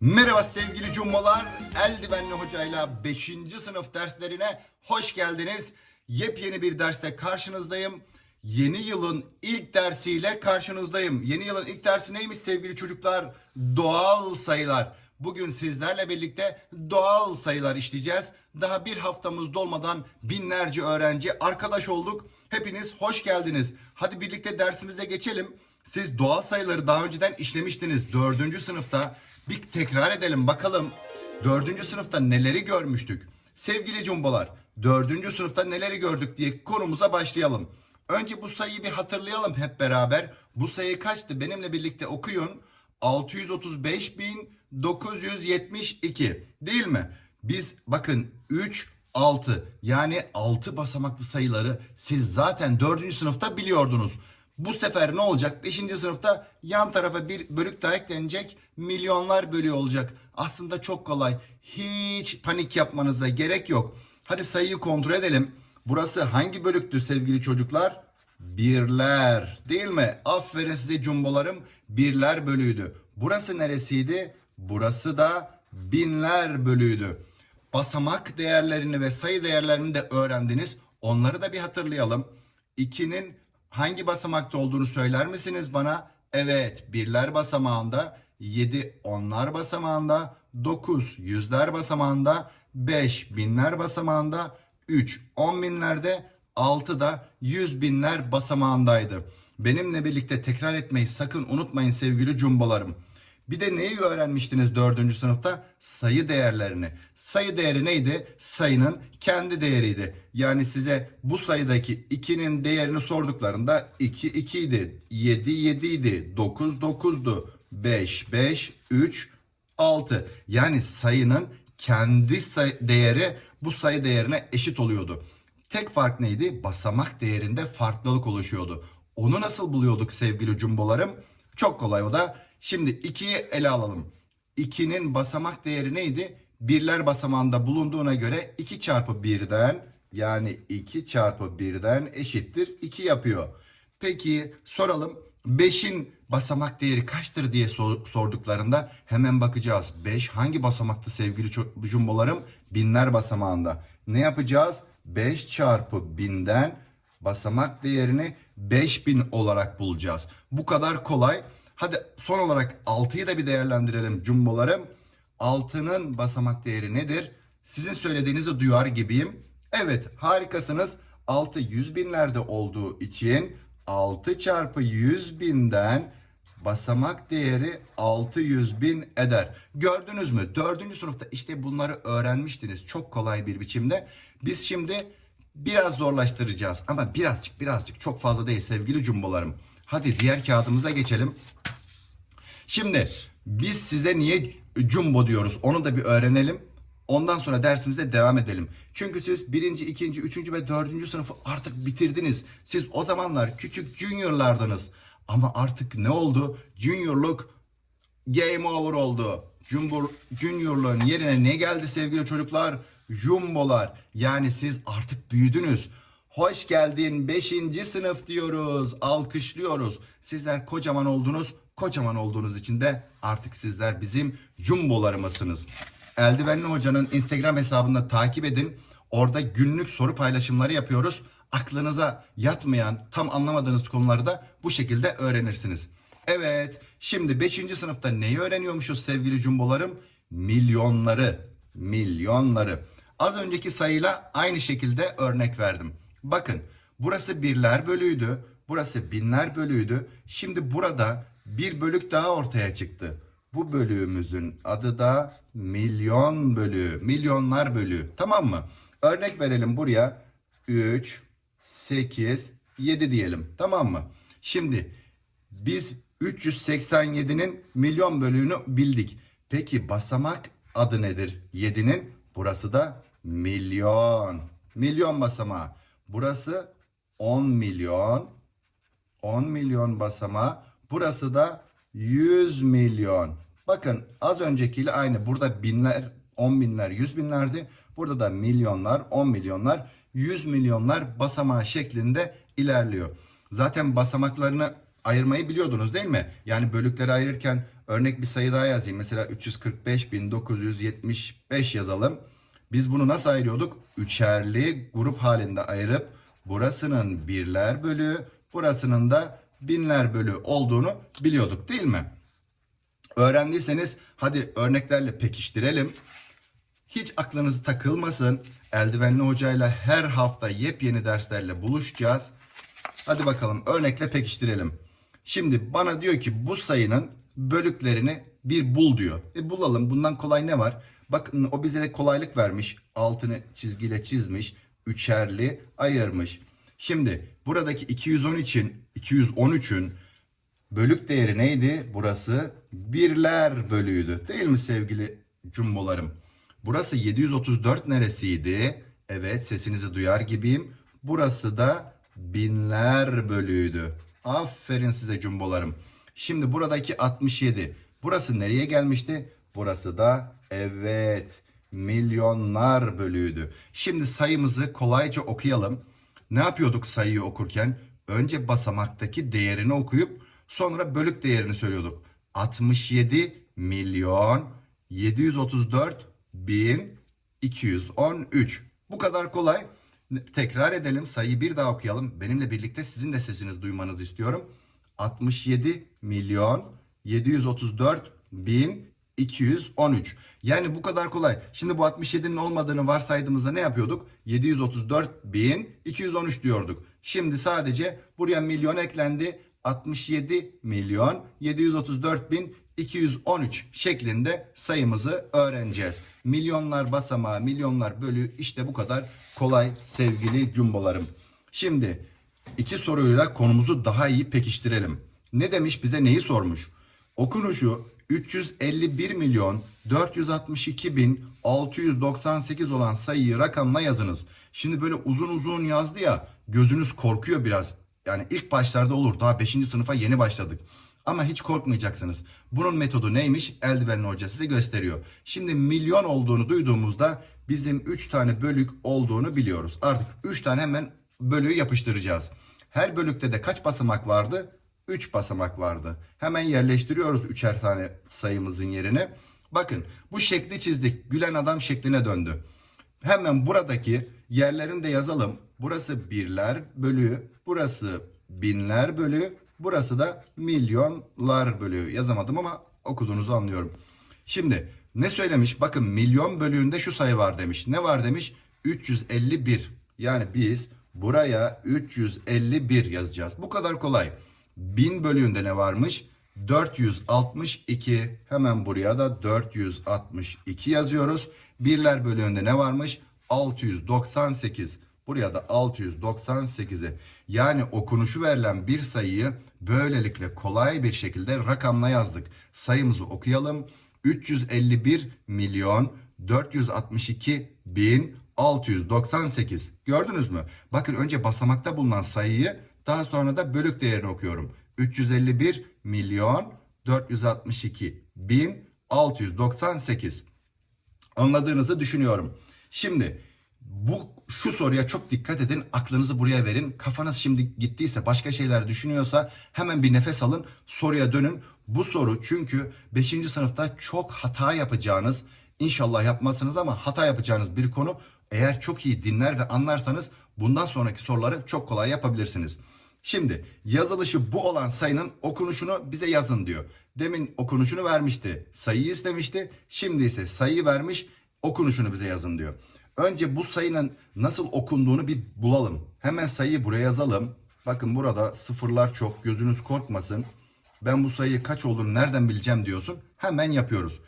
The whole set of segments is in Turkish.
Merhaba sevgili cumbalar. Eldivenli hocayla 5. sınıf derslerine hoş geldiniz. Yepyeni bir derste karşınızdayım. Yeni yılın ilk dersiyle karşınızdayım. Yeni yılın ilk dersi neymiş sevgili çocuklar? Doğal sayılar. Bugün sizlerle birlikte doğal sayılar işleyeceğiz. Daha bir haftamız dolmadan binlerce öğrenci arkadaş olduk. Hepiniz hoş geldiniz. Hadi birlikte dersimize geçelim. Siz doğal sayıları daha önceden işlemiştiniz. Dördüncü sınıfta bir tekrar edelim bakalım. Dördüncü sınıfta neleri görmüştük? Sevgili cumbalar, dördüncü sınıfta neleri gördük diye konumuza başlayalım. Önce bu sayıyı bir hatırlayalım hep beraber. Bu sayı kaçtı? Benimle birlikte okuyun. 635.972 değil mi? Biz bakın 3, 6 yani 6 basamaklı sayıları siz zaten 4. sınıfta biliyordunuz. Bu sefer ne olacak? 5. sınıfta yan tarafa bir bölük daha eklenecek. Milyonlar bölüğü olacak. Aslında çok kolay. Hiç panik yapmanıza gerek yok. Hadi sayıyı kontrol edelim. Burası hangi bölüktü sevgili çocuklar? Birler değil mi? Aferin size cumbolarım. Birler bölüydü. Burası neresiydi? Burası da binler bölüydü. Basamak değerlerini ve sayı değerlerini de öğrendiniz. Onları da bir hatırlayalım. 2'nin hangi basamakta olduğunu söyler misiniz bana? Evet, birler basamağında, 7 onlar basamağında, 9 yüzler basamağında, 5 binler basamağında, 3 on binlerde, 6 da yüz binler basamağındaydı. Benimle birlikte tekrar etmeyi sakın unutmayın sevgili cumbalarım. Bir de neyi öğrenmiştiniz dördüncü sınıfta? Sayı değerlerini. Sayı değeri neydi? Sayının kendi değeriydi. Yani size bu sayıdaki 2'nin değerini sorduklarında 2 2 idi. 7 7 idi. 9 9'du. 5 5 3 6. Yani sayının kendi sayı değeri bu sayı değerine eşit oluyordu. Tek fark neydi? Basamak değerinde farklılık oluşuyordu. Onu nasıl buluyorduk sevgili cumbolarım? Çok kolay o da. Şimdi 2'yi ele alalım. 2'nin basamak değeri neydi? Birler basamağında bulunduğuna göre 2 çarpı 1'den yani 2 çarpı 1'den eşittir 2 yapıyor. Peki soralım 5'in basamak değeri kaçtır diye sor- sorduklarında hemen bakacağız. 5 hangi basamakta sevgili cumbolarım? Binler basamağında. Ne yapacağız? 5 çarpı 1000'den basamak değerini 5000 olarak bulacağız. Bu kadar kolay. Hadi son olarak 6'yı da bir değerlendirelim cumbolarım. 6'nın basamak değeri nedir? Sizin söylediğinizi duyar gibiyim. Evet harikasınız. 6 yüz binlerde olduğu için 6 çarpı 100 binden basamak değeri 600 bin eder. Gördünüz mü? Dördüncü sınıfta işte bunları öğrenmiştiniz çok kolay bir biçimde. Biz şimdi biraz zorlaştıracağız ama birazcık birazcık çok fazla değil sevgili cumbolarım. Hadi diğer kağıdımıza geçelim. Şimdi biz size niye jumbo diyoruz onu da bir öğrenelim. Ondan sonra dersimize devam edelim. Çünkü siz birinci, ikinci, üçüncü ve dördüncü sınıfı artık bitirdiniz. Siz o zamanlar küçük juniorlardınız. Ama artık ne oldu? Juniorluk game over oldu. Jumbo, juniorluğun yerine ne geldi sevgili çocuklar? Jumbolar. Yani siz artık büyüdünüz. Hoş geldin 5. sınıf diyoruz. Alkışlıyoruz. Sizler kocaman oldunuz. Kocaman olduğunuz için de artık sizler bizim jumbolarımızsınız. Eldivenli Hoca'nın Instagram hesabını takip edin. Orada günlük soru paylaşımları yapıyoruz. Aklınıza yatmayan, tam anlamadığınız konuları da bu şekilde öğrenirsiniz. Evet, şimdi 5. sınıfta neyi öğreniyormuşuz sevgili cumbolarım? Milyonları, milyonları. Az önceki sayıyla aynı şekilde örnek verdim. Bakın, burası birler bölüydü, burası binler bölüydü. Şimdi burada bir bölük daha ortaya çıktı. Bu bölüğümüzün adı da milyon bölüğü, milyonlar bölüğü. Tamam mı? Örnek verelim buraya 3, 8, 7 diyelim. Tamam mı? Şimdi biz 387'nin milyon bölüğünü bildik. Peki basamak adı nedir 7'nin? Burası da milyon. Milyon basamağı. Burası 10 milyon. 10 milyon basamağı. Burası da 100 milyon. Bakın az öncekiyle aynı. Burada binler, 10 binler, 100 binlerdi. Burada da milyonlar, 10 milyonlar, 100 milyonlar basamağı şeklinde ilerliyor. Zaten basamaklarını ayırmayı biliyordunuz değil mi? Yani bölükleri ayırırken Örnek bir sayı daha yazayım. Mesela 345.975 yazalım. Biz bunu nasıl ayırıyorduk? Üçerli grup halinde ayırıp burasının birler bölü, burasının da binler bölü olduğunu biliyorduk değil mi? Öğrendiyseniz hadi örneklerle pekiştirelim. Hiç aklınız takılmasın. Eldivenli hocayla her hafta yepyeni derslerle buluşacağız. Hadi bakalım örnekle pekiştirelim. Şimdi bana diyor ki bu sayının bölüklerini bir bul diyor. E bulalım. Bundan kolay ne var? Bakın o bize de kolaylık vermiş. Altını çizgiyle çizmiş. Üçerli ayırmış. Şimdi buradaki 213'in 213'ün bölük değeri neydi? Burası birler bölüydü. Değil mi sevgili cumbolarım? Burası 734 neresiydi? Evet sesinizi duyar gibiyim. Burası da binler bölüydü. Aferin size cumbolarım. Şimdi buradaki 67. Burası nereye gelmişti? Burası da evet milyonlar bölüydü. Şimdi sayımızı kolayca okuyalım. Ne yapıyorduk sayıyı okurken? Önce basamaktaki değerini okuyup sonra bölük değerini söylüyorduk. 67 milyon 734 bin 213. Bu kadar kolay. Tekrar edelim. Sayıyı bir daha okuyalım. Benimle birlikte sizin de sesinizi duymanızı istiyorum. 67 milyon 734 bin 213. Yani bu kadar kolay. Şimdi bu 67'nin olmadığını varsaydığımızda ne yapıyorduk? 734 bin 213 diyorduk. Şimdi sadece buraya milyon eklendi. 67 milyon 734 bin 213 şeklinde sayımızı öğreneceğiz. Milyonlar basamağı, milyonlar bölü işte bu kadar kolay sevgili cumbolarım. Şimdi iki soruyla konumuzu daha iyi pekiştirelim. Ne demiş bize neyi sormuş? Okunuşu 351 milyon 462 bin 698 olan sayıyı rakamla yazınız. Şimdi böyle uzun uzun yazdı ya gözünüz korkuyor biraz. Yani ilk başlarda olur daha 5. sınıfa yeni başladık. Ama hiç korkmayacaksınız. Bunun metodu neymiş? Eldivenli hoca size gösteriyor. Şimdi milyon olduğunu duyduğumuzda bizim 3 tane bölük olduğunu biliyoruz. Artık 3 tane hemen bölüğü yapıştıracağız. Her bölükte de kaç basamak vardı? 3 basamak vardı. Hemen yerleştiriyoruz üçer tane sayımızın yerine. Bakın bu şekli çizdik. Gülen adam şekline döndü. Hemen buradaki yerlerini de yazalım. Burası birler bölüğü, burası binler bölüğü, burası da milyonlar bölüğü. Yazamadım ama okuduğunuzu anlıyorum. Şimdi ne söylemiş? Bakın milyon bölüğünde şu sayı var demiş. Ne var demiş? 351. Yani biz buraya 351 yazacağız. Bu kadar kolay. Bin bölüğünde ne varmış? 462. Hemen buraya da 462 yazıyoruz. Birler bölüğünde ne varmış? 698. Buraya da 698'i yani okunuşu verilen bir sayıyı böylelikle kolay bir şekilde rakamla yazdık. Sayımızı okuyalım. 351 milyon 462 bin 698. Gördünüz mü? Bakın önce basamakta bulunan sayıyı daha sonra da bölük değerini okuyorum. 351 milyon 462 bin 698. Anladığınızı düşünüyorum. Şimdi bu şu soruya çok dikkat edin. Aklınızı buraya verin. Kafanız şimdi gittiyse başka şeyler düşünüyorsa hemen bir nefes alın. Soruya dönün. Bu soru çünkü 5. sınıfta çok hata yapacağınız inşallah yapmazsınız ama hata yapacağınız bir konu. Eğer çok iyi dinler ve anlarsanız bundan sonraki soruları çok kolay yapabilirsiniz. Şimdi yazılışı bu olan sayının okunuşunu bize yazın diyor. Demin okunuşunu vermişti. Sayıyı istemişti. Şimdi ise sayıyı vermiş. Okunuşunu bize yazın diyor. Önce bu sayının nasıl okunduğunu bir bulalım. Hemen sayıyı buraya yazalım. Bakın burada sıfırlar çok. Gözünüz korkmasın. Ben bu sayıyı kaç olduğunu nereden bileceğim diyorsun. Hemen yapıyoruz.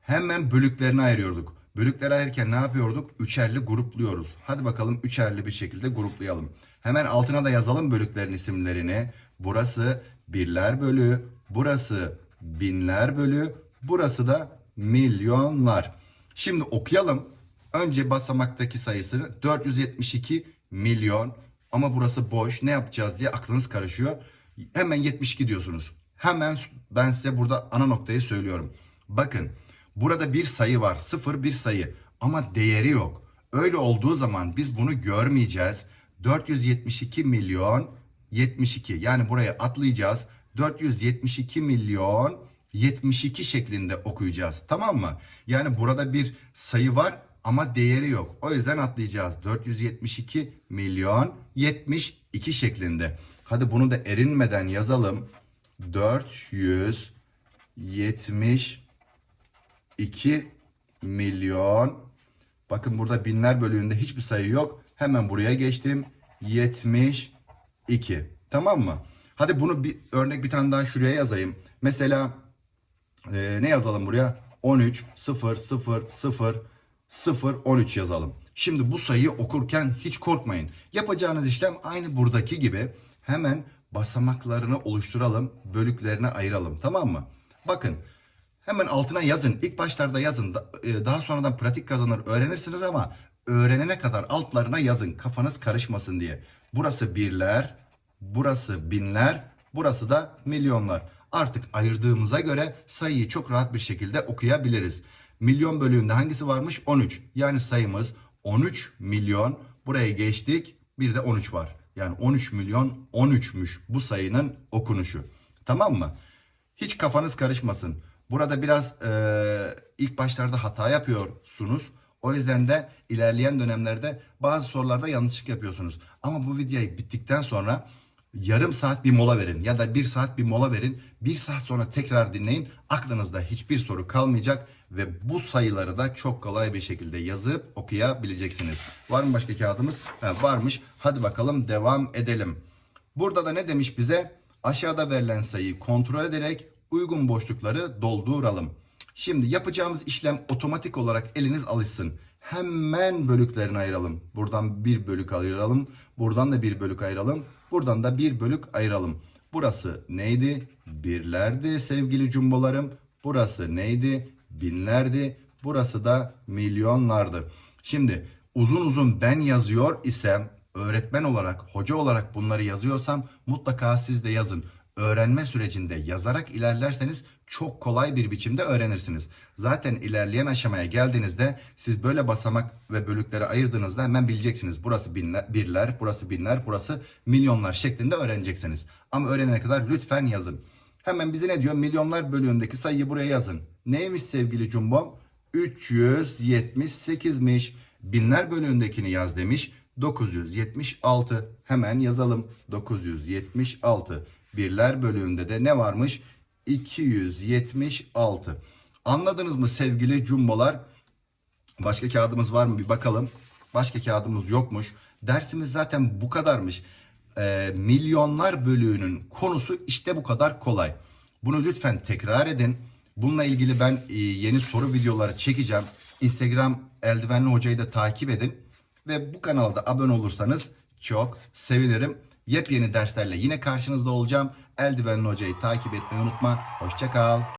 Hemen bölüklerini ayırıyorduk. Bölükleri ayırırken ne yapıyorduk? Üçerli grupluyoruz. Hadi bakalım üçerli bir şekilde gruplayalım. Hemen altına da yazalım bölüklerin isimlerini. Burası birler bölü, burası binler bölü, burası da milyonlar. Şimdi okuyalım. Önce basamaktaki sayısını 472 milyon ama burası boş ne yapacağız diye aklınız karışıyor. Hemen 72 diyorsunuz. Hemen ben size burada ana noktayı söylüyorum. Bakın burada bir sayı var sıfır bir sayı ama değeri yok. Öyle olduğu zaman biz bunu görmeyeceğiz. 472 milyon 72 yani buraya atlayacağız. 472 milyon 72 şeklinde okuyacağız. Tamam mı? Yani burada bir sayı var ama değeri yok. O yüzden atlayacağız. 472 milyon 72 şeklinde. Hadi bunu da erinmeden yazalım. 472 milyon Bakın burada binler bölüğünde hiçbir sayı yok. Hemen buraya geçtim. 72. Tamam mı? Hadi bunu bir örnek bir tane daha şuraya yazayım. Mesela e, ne yazalım buraya? 13 0 0 0 0 13 yazalım. Şimdi bu sayıyı okurken hiç korkmayın. Yapacağınız işlem aynı buradaki gibi. Hemen basamaklarını oluşturalım, bölüklerine ayıralım. Tamam mı? Bakın Hemen altına yazın. İlk başlarda yazın. E, Daha sonradan pratik kazanır öğrenirsiniz ama öğrenene kadar altlarına yazın. Kafanız karışmasın diye. Burası birler, burası binler, burası da milyonlar. Artık ayırdığımıza göre sayıyı çok rahat bir şekilde okuyabiliriz. Milyon bölüğünde hangisi varmış? 13. Yani sayımız 13 milyon. Buraya geçtik. Bir de 13 var. Yani 13 milyon 13'müş bu sayının okunuşu. Tamam mı? Hiç kafanız karışmasın. Burada biraz eee, ilk başlarda hata yapıyorsunuz. O yüzden de ilerleyen dönemlerde bazı sorularda yanlışlık yapıyorsunuz. Ama bu videoyu bittikten sonra yarım saat bir mola verin ya da bir saat bir mola verin. Bir saat sonra tekrar dinleyin. Aklınızda hiçbir soru kalmayacak ve bu sayıları da çok kolay bir şekilde yazıp okuyabileceksiniz. Var mı başka kağıdımız? Ha, varmış. Hadi bakalım devam edelim. Burada da ne demiş bize? Aşağıda verilen sayıyı kontrol ederek uygun boşlukları dolduralım. Şimdi yapacağımız işlem otomatik olarak eliniz alışsın. Hemen bölüklerini ayıralım. Buradan bir bölük ayıralım. Buradan da bir bölük ayıralım. Buradan da bir bölük ayıralım. Burası neydi? Birlerdi sevgili cumbalarım. Burası neydi? Binlerdi. Burası da milyonlardı. Şimdi uzun uzun ben yazıyor isem öğretmen olarak, hoca olarak bunları yazıyorsam mutlaka siz de yazın. Öğrenme sürecinde yazarak ilerlerseniz çok kolay bir biçimde öğrenirsiniz. Zaten ilerleyen aşamaya geldiğinizde siz böyle basamak ve bölüklere ayırdığınızda hemen bileceksiniz. Burası binler, birler, burası binler, burası milyonlar şeklinde öğreneceksiniz. Ama öğrenene kadar lütfen yazın. Hemen bize ne diyor? Milyonlar bölüğündeki sayıyı buraya yazın. Neymiş sevgili cumbom? 378'miş. Binler bölüğündekini yaz demiş. 976. Hemen yazalım. 976. Birler bölüğünde de ne varmış? 276. Anladınız mı sevgili cumbalar? Başka kağıdımız var mı bir bakalım. Başka kağıdımız yokmuş. Dersimiz zaten bu kadarmış. Ee, milyonlar bölüğünün konusu işte bu kadar kolay. Bunu lütfen tekrar edin. Bununla ilgili ben e, yeni soru videoları çekeceğim. Instagram eldivenli hocayı da takip edin. Ve bu kanalda abone olursanız çok sevinirim. Yepyeni derslerle yine karşınızda olacağım. Eldivenli hocayı takip etmeyi unutma. Hoşçakal.